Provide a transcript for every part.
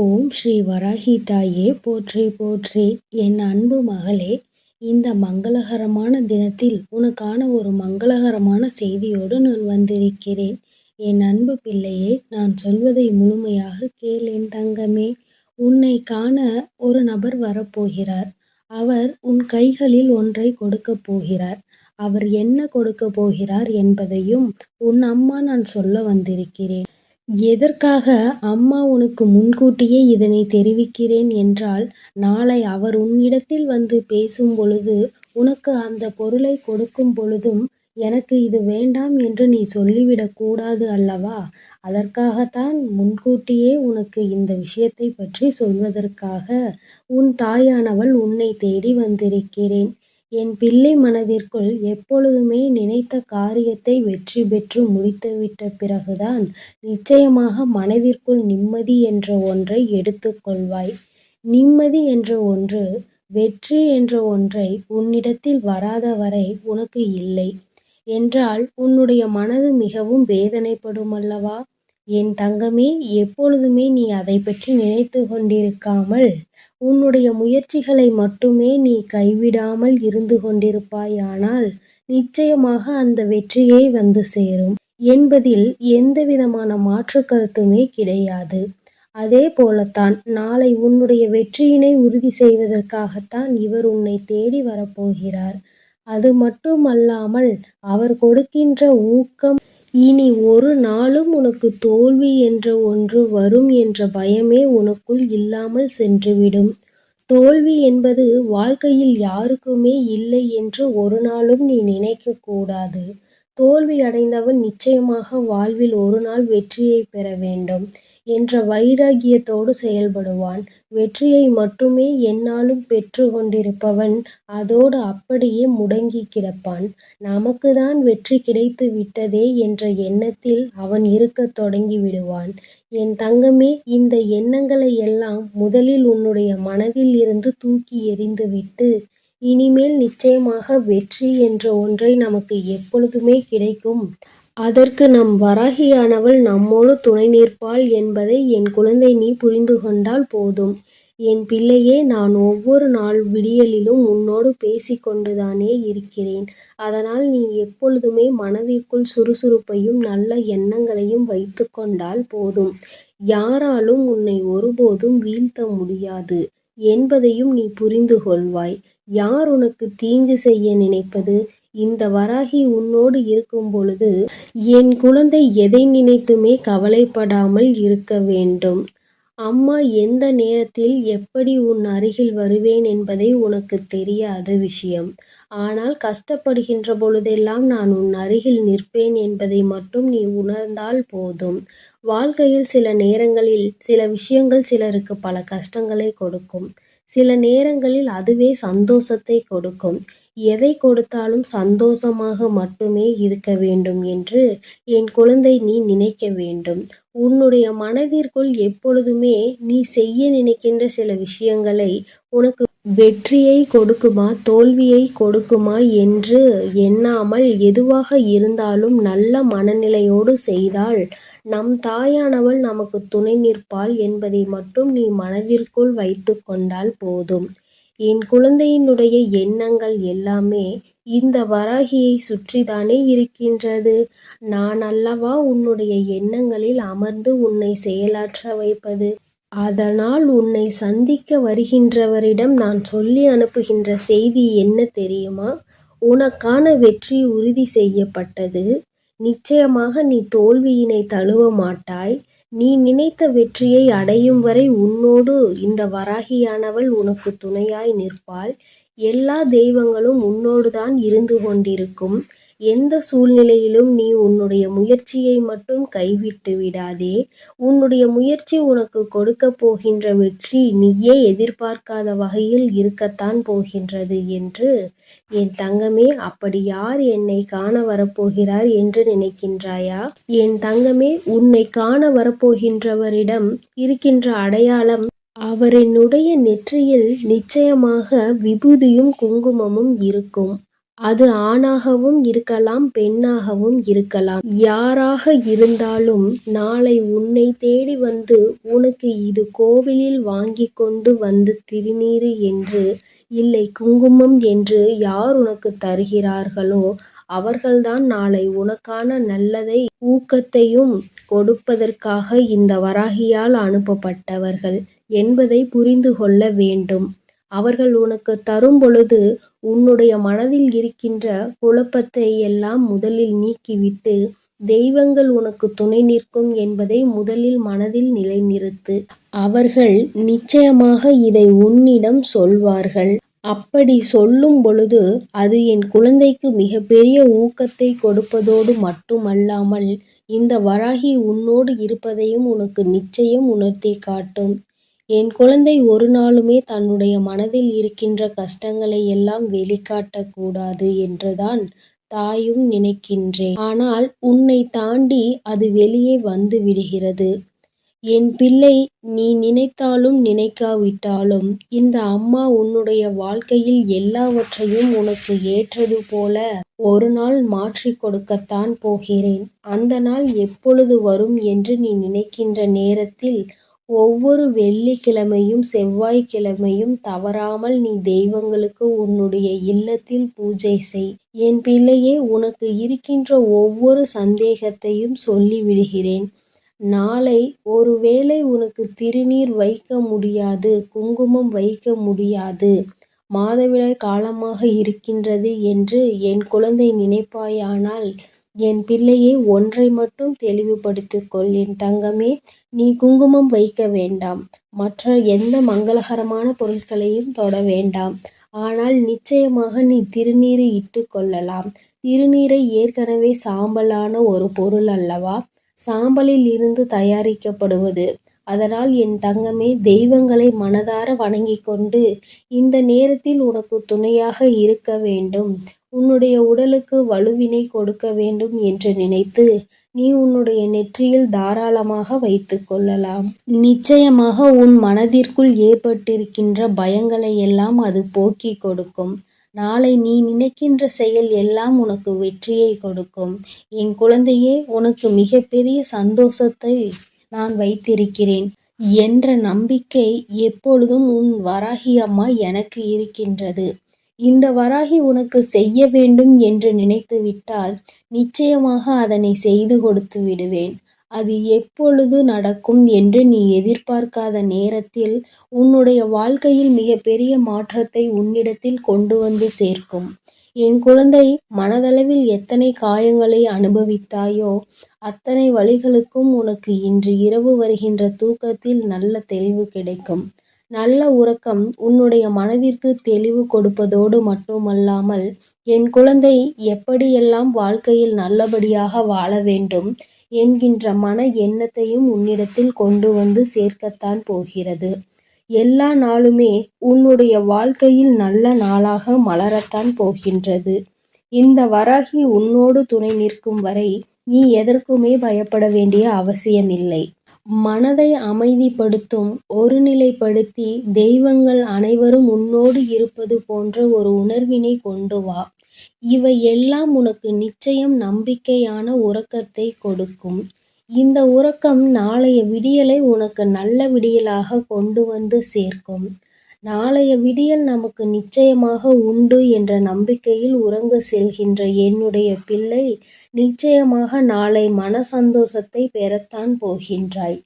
ஓம் ஸ்ரீ வராகி தாயே போற்றி போற்றி. என் அன்பு மகளே இந்த மங்களகரமான தினத்தில் உனக்கான ஒரு மங்களகரமான செய்தியோடு நான் வந்திருக்கிறேன். என் அன்பு பிள்ளையே நான் சொல்வதை முழுமையாக கேள் என் தங்கமே. உன்னை காண ஒரு நபர் வரப்போகிறார். அவர் உன் கைகளில் ஒன்றை கொடுக்கப் போகிறார். அவர் என்ன கொடுக்கப் போகிறார் என்பதையும் உன் அம்மா நான் சொல்ல வந்திருக்கிறேன். எதற்காக அம்மா உனக்கு முன்கூட்டியே இதனை தெரிவிக்கிறேன் என்றால் நாளை அவர் உன்னிடத்தில் வந்து பேசும் பொழுது உனக்கு அந்த பொருளை கொடுக்கும் பொழுதும் எனக்கு இது வேண்டாம் என்று நீ சொல்லிவிடக்கூடாது அல்லவா? அதற்காகத்தான் முன்கூட்டியே உனக்கு இந்த விஷயத்தை பற்றி சொல்வதற்காக உன் தாயானவள் உன்னை தேடி வந்திருக்கிறேன். என் பிள்ளை மனதிற்குள் எப்பொழுதுமே நினைத்த காரியத்தை வெற்றி பெற்று முடித்துவிட்ட பிறகுதான் நிச்சயமாக மனதிற்குள் நிம்மதி என்ற ஒன்றை எடுத்துக்கொள்வாய் நிம்மதி என்ற ஒன்று வெற்றி என்ற ஒன்றை உன்னிடத்தில் வராத வரை உனக்கு இல்லை. என்றால் உன்னுடைய மனது மிகவும் வேதனைப்படும் அல்லவா என் தங்கமே எப்பொழுதுமே நீ அதை பற்றி நினைத்து கொண்டிருக்காமல் உன்னுடைய முயற்சிகளை மட்டுமே நீ கைவிடாமல் இருந்து கொண்டிருப்பாயானால் நிச்சயமாக அந்த வெற்றியே வந்து சேரும். என்பதில் எந்தவிதமான மாற்று கருத்துமே கிடையாது. அதே போலத்தான் நாளை உன்னுடைய வெற்றியினை உறுதி செய்வதற்காகத்தான் இவர் உன்னை தேடி வரப்போகிறார். அது மட்டுமல்லாமல் அவர் கொடுக்கின்ற ஊக்கம் இனி ஒரு நாளும் உனக்கு தோல்வி என்ற ஒன்று வரும் என்ற பயமே உனக்குள் இல்லாமல் சென்றுவிடும். தோல்வி என்பது வாழ்க்கையில் யாருக்குமே இல்லை என்று ஒரு நாளும் நீ நினைக்கக்கூடாது தோல்வி அடைந்தவன் நிச்சயமாக வாழ்வில் ஒரு நாள் வெற்றியை பெற வேண்டும். என்ற வைராகியத்தோடு செயல்படுவான். வெற்றியை மட்டுமே எந்நாளும் பெற்று கொண்டிருப்பவன் அதோடு அப்படியே முடங்கி கிடப்பான். நமக்குதான் வெற்றி கிடைத்து விட்டதே என்ற எண்ணத்தில் அவன் இருக்கத் தொடங்கி விடுவான். என் தங்கமே இந்த எண்ணங்களை எல்லாம் முதலில் உன்னுடைய மனதில் இருந்து தூக்கி எறிந்துவிட்டு இனிமேல் நிச்சயமாக வெற்றி என்ற ஒன்றை நமக்கு எப்பொழுதுமே கிடைக்கும். அதற்கு நம் வராகியானவள் நம்மோடு துணை நிற்பாள் என்பதை என் குழந்தை நீ புரிந்து கொண்டால் போதும். என் பிள்ளையே நான் ஒவ்வொரு நாள் விடியலிலும் உன்னோடு பேசிக்கொண்டுதானே இருக்கிறேன். அதனால் நீ எப்பொழுதுமே மனதிற்குள் சுறுசுறுப்பையும் நல்ல எண்ணங்களையும் வைத்து கொண்டால் போதும். யாராலும் உன்னை ஒருபோதும் வீழ்த்த முடியாது என்பதையும் நீ புரிந்து கொள்வாய். யார் உனக்கு தீங்கு செய்ய நினைப்பது? இந்த வராகி உன்னோடு இருக்கும் பொழுது என் குழந்தை எதை நினைத்துமே கவலைப்படாமல் இருக்க வேண்டும். அம்மா எந்த நேரத்தில் எப்படி உன் அருகில் வருவேன் என்பதை உனக்கு தெரியாத விஷயம். ஆனால் கஷ்டப்படுகின்ற பொழுதெல்லாம் நான் உன் அருகில் நிற்பேன் என்பதை மட்டும் நீ உணர்ந்தால் போதும். வாழ்க்கையில் சில நேரங்களில் சில விஷயங்கள் சிலருக்கு பல கஷ்டங்களை கொடுக்கும். சில நேரங்களில் அதுவே சந்தோஷத்தை கொடுக்கும். எதை கொடுத்தாலும் சந்தோஷமாக மட்டுமே இருக்க வேண்டும் என்று என் குழந்தை நீ நினைக்க வேண்டும். உன்னுடைய மனதிற்குள் எப்பொழுதுமே நீ செய்ய நினைக்கின்ற சில விஷயங்களை உனக்கு வெற்றியை கொடுக்குமா தோல்வியை கொடுக்குமா என்று எண்ணாமல் எதுவாக இருந்தாலும் நல்ல மனநிலையோடு செய்தால் நம் தாயானவள் நமக்கு துணை நிற்பாள் என்பதை மட்டும் நீ மனதிற்குள் வைத்து கொண்டால் போதும். என் குழந்தையினுடைய எண்ணங்கள் எல்லாமே இந்த வராகியை சுற்றிதானே இருக்கின்றது. நான் அல்லவா உன்னுடைய எண்ணங்களில் அமர்ந்து உன்னை செயலாற்ற வைப்பது. அதனால் உன்னை சந்திக்க வருகின்றவரிடம் நான் சொல்லி அனுப்புகின்ற செய்தி என்ன தெரியுமா? உனக்கான வெற்றி உறுதி செய்யப்பட்டது. நிச்சயமாக நீ தோல்வியினை தழுவ மாட்டாய். நீ நினைத்த வெற்றியை அடையும் வரை உன்னோடு இந்த வராகியானவள் உனக்கு துணையாய் நிற்பாள். எல்லா தெய்வங்களும் உன்னோடுதான் இருந்து கொண்டிருக்கும். எந்த சூழ்நிலையிலும் நீ உன்னுடைய முயற்சியை மட்டும் கைவிட்டு விடாதே. உன்னுடைய முயற்சி உனக்கு கொடுக்கப் போகின்ற வெற்றி நீயே எதிர்பார்க்காத வகையில் இருக்கத்தான் போகின்றது என்று என் தங்கமே அப்படி யார் என்னை காண வரப்போகிறார் என்று நினைக்கின்றாயா? என் தங்கமே உன்னை காண வரப்போகின்றவரிடம் இருக்கின்ற அடையாளம் அவரினுடைய நெற்றியில் நிச்சயமாக விபூதியும் குங்குமமும் இருக்கும். அது ஆணாகவும் இருக்கலாம் பெண்ணாகவும் இருக்கலாம். யாராக இருந்தாலும் நாளை உன்னை தேடி வந்து உனக்கு இது கோவிலில் வாங்கிக் கொண்டு வந்து திருநீறு என்று இல்லை குங்குமம் என்று யார் உனக்கு தருகிறார்களோ அவர்கள்தான் நாளை உனக்கான நல்லதை ஊக்கத்தையும் கொடுப்பதற்காக இந்த வராகியால் அனுப்பப்பட்டவர்கள் என்பதை புரிந்து கொள்ள வேண்டும். அவர்கள் உனக்கு தரும் பொழுது உன்னுடைய மனதில் இருக்கின்ற குழப்பத்தை எல்லாம் முதலில் நீக்கிவிட்டு தெய்வங்கள் உனக்கு துணை நிற்கும் என்பதை முதலில் மனதில் நிலைநிறுத்து. அவர்கள் நிச்சயமாக இதை உன்னிடம் சொல்வார்கள். அப்படி சொல்லும் பொழுது அது என் குழந்தைக்கு மிகப்பெரிய ஊக்கத்தை கொடுப்பதோடு மட்டுமல்லாமல் இந்த வராகி உன்னோடு இருப்பதையும் உனக்கு நிச்சயம் உணர்த்திக் காட்டும். என் குழந்தை ஒரு நாளுமே தன்னுடைய மனதில் இருக்கின்ற கஷ்டங்களை எல்லாம் வெளிக்காட்டக்கூடாது என்றுதான் தாயும் நினைக்கின்றேன். ஆனால் உன்னை தாண்டி அது வெளியே வந்து விடுகிறது. என் பிள்ளை நீ நினைத்தாலும் நினைக்காவிட்டாலும் இந்த அம்மா உன்னுடைய வாழ்க்கையில் எல்லாவற்றையும் உனக்கு ஏற்றது போல ஒரு நாள் மாற்றி கொடுக்கத்தான் போகிறேன். அந்த நாள் எப்பொழுது வரும் என்று நீ நினைக்கின்ற நேரத்தில் ஒவ்வொரு வெள்ளிக்கிழமையும் செவ்வாய்க்கிழமையும் தவறாமல் நீ தெய்வங்களுக்கு உன்னுடைய இல்லத்தில் பூஜை செய். என் பிள்ளையே உனக்கு இருக்கின்ற ஒவ்வொரு சந்தேகத்தையும் சொல்லிவிடுகிறேன் நாளை ஒருவேளை உனக்கு திருநீர் வைக்க முடியாது குங்குமம் வைக்க முடியாது மாதவிடாய் காலமாக இருக்கின்றது என்று என் குழந்தை நினைப்பாயானால் என் பிள்ளையே ஒன்றை மட்டும் தெளிவுபடுத்திக் கொள் என் தங்கமே. நீ குங்குமம் வைக்க வேண்டாம். மற்ற எந்த மங்களகரமான பொருட்களையும் தொட வேண்டாம். ஆனால் நிச்சயமாக நீ திருநீரை இட்டு கொள்ளலாம். திருநீரை ஏற்கனவே சாம்பலான ஒரு பொருள் அல்லவா? சாம்பலில் இருந்து தயாரிக்கப்படுவது அதனால் என் தங்கமே தெய்வங்களை மனதார வணங்கி கொண்டு இந்த நேரத்தில் உனக்கு துணையாக இருக்க வேண்டும் உன்னுடைய உடலுக்கு வலுவினை கொடுக்க வேண்டும் என்று நினைத்து நீ உன்னுடைய நெற்றியில் தாராளமாக வைத்து கொள்ளலாம். நிச்சயமாக உன் மனதிற்குள் ஏற்பட்டிருக்கின்ற பயங்களை எல்லாம் அது போக்கிக் கொடுக்கும். நாளை நீ நினைக்கின்ற செயல் எல்லாம் உனக்கு வெற்றியை கொடுக்கும். என் குழந்தையே உனக்கு மிகப்பெரிய சந்தோஷத்தை நான் வைத்திருக்கிறேன் என்ற நம்பிக்கை எப்பொழுதும் உன் வராகி அம்மா எனக்கு இருக்கின்றது. இந்த வராகி உனக்கு செய்ய வேண்டும் என்று நினைத்து விட்டால் நிச்சயமாக அதனை செய்து கொடுத்து விடுவேன். அது எப்பொழுது நடக்கும் என்று நீ எதிர்பார்க்காத நேரத்தில் உன்னுடைய வாழ்க்கையில் மிகப்பெரிய மாற்றத்தை உன்னிடத்தில் கொண்டு வந்து சேர்க்கும். என் குழந்தை மனதளவில் எத்தனை காயங்களை அனுபவித்தாயோ அத்தனை வழிகளுக்கும் உனக்கு இன்று இரவு வருகின்ற தூக்கத்தில் நல்ல தெளிவு கிடைக்கும். நல்ல உறக்கம் உன்னுடைய மனதிற்கு தெளிவு கொடுப்பதோடு மட்டுமல்லாமல் என் குழந்தை எப்படியெல்லாம் வாழ்க்கையில் நல்லபடியாக வாழ வேண்டும் என்கின்ற மன எண்ணத்தையும் உன்னிடத்தில் கொண்டு வந்து சேர்க்கத்தான் போகிறது. எல்லா நாளுமே உன்னுடைய வாழ்க்கையில் நல்ல நாளாக மலரத்தான் போகின்றது. இந்த வராகி உன்னோடு துணை நிற்கும் வரை நீ எதற்குமே பயப்பட வேண்டிய அவசியமில்லை. மனதை அமைதிப்படுத்தும் ஒருநிலைப்படுத்தி தெய்வங்கள் அனைவரும் உன்னோடு இருப்பது போன்ற ஒரு உணர்வினை கொண்டு வா. இவை எல்லாம் உனக்கு நிச்சயம் நம்பிக்கையான உறக்கத்தை கொடுக்கும். இந்த உறக்கம் நாளைய விடியலை உனக்கு நல்ல விடியலாக கொண்டு வந்து சேர்க்கும். நாளைய விடியல் நமக்கு நிச்சயமாக உண்டு என்ற நம்பிக்கையில் உறங்க செல்கின்ற என்னுடைய பிள்ளை நிச்சயமாக நாளை மன சந்தோஷத்தை பெறத்தான் போகின்றாய்.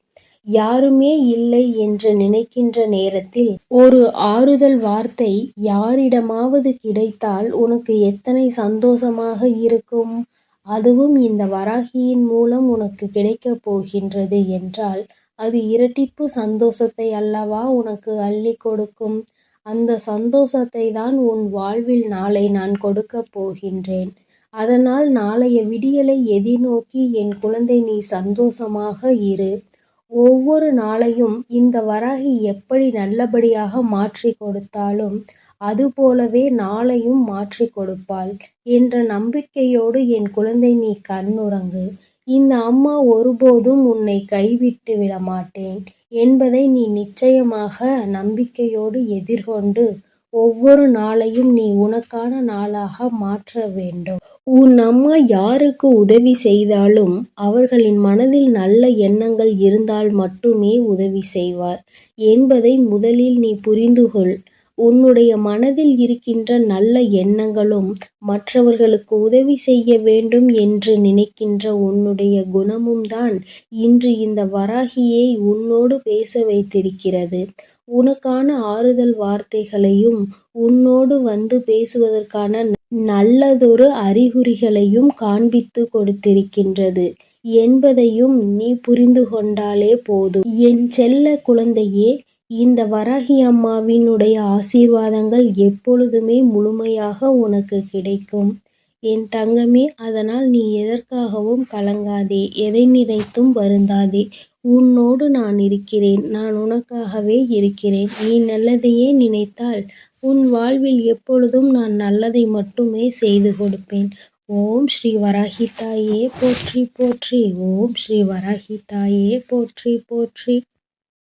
யாருமே இல்லை என்று நினைக்கின்ற நேரத்தில் ஒரு ஆறுதல் வார்த்தை யாரிடமாவது கிடைத்தால் உனக்கு எத்தனை சந்தோஷமாக இருக்கும். அதுவும் இந்த வராகியின் மூலம் உனக்கு கிடைக்கப் போகின்றது என்றால் அது இரட்டிப்பு சந்தோஷத்தை அல்லவா உனக்கு அள்ளி கொடுக்கும். அந்த சந்தோஷத்தை தான் உன் வாழ்வில் நாளை நான் கொடுக்கப் போகின்றேன். அதனால் நாளைய விடியலை எதிர்நோக்கி என் குழந்தை நீ சந்தோஷமாக இரு. ஒவ்வொரு நாளையும் இந்த வராகி எப்படி நல்லபடியாக மாற்றிக் கொடுத்தாலும் அதுபோலவே நாளையும் மாற்றிக் கொடுப்பாள் என்ற நம்பிக்கையோடு என் குழந்தை நீ கண்ணுறங்கு. இந்த அம்மா ஒருபோதும் உன்னை கைவிட்டு விடமாட்டேன் என்பதை நீ நிச்சயமாக நம்பிக்கையோடு எதிர்கொண்டு ஒவ்வொரு நாளையும் நீ உனக்கான நாளாக மாற்ற வேண்டும். உன் அம்மா யாருக்கு உதவி செய்தாலும் அவர்களின் மனதில் நல்ல எண்ணங்கள் இருந்தால் மட்டுமே உதவி செய்வார் என்பதை முதலில் நீ புரிந்துகொள் உன்னுடைய மனதில் இருக்கின்ற நல்ல எண்ணங்களும் மற்றவர்களுக்கு உதவி செய்ய வேண்டும் என்று நினைக்கின்ற உன்னுடைய குணமும் தான் இன்று இந்த வராகியை உன்னோடு பேச வைத்திருக்கிறது. உனக்கான ஆறுதல் வார்த்தைகளையும் உன்னோடு வந்து பேசுவதற்கான நல்லதொரு அறிகுறிகளையும் காண்பித்துக் கொடுத்திருக்கின்றது என்பதையும் நீ புரிந்து கொண்டாலே போதும். என் செல்ல குழந்தையே இந்த வராகி அம்மாவினுடைய ஆசீர்வாதங்கள் எப்பொழுதுமே முழுமையாக உனக்கு கிடைக்கும். என் தங்கமே அதனால் நீ எதற்காகவும் கலங்காதே எதை நினைத்தும் வருந்தாதே. உன்னோடு நான் இருக்கிறேன் நான் உனக்காகவே இருக்கிறேன். நீ நல்லதையே நினைத்தால் உன் வாழ்வில் எப்பொழுதும் நான் நல்லதை மட்டுமே செய்து கொடுப்பேன். ஓம் ஸ்ரீ வராகி தாயே போற்றி போற்றி ஓம் ஸ்ரீ வராகி தாயே போற்றி போற்றி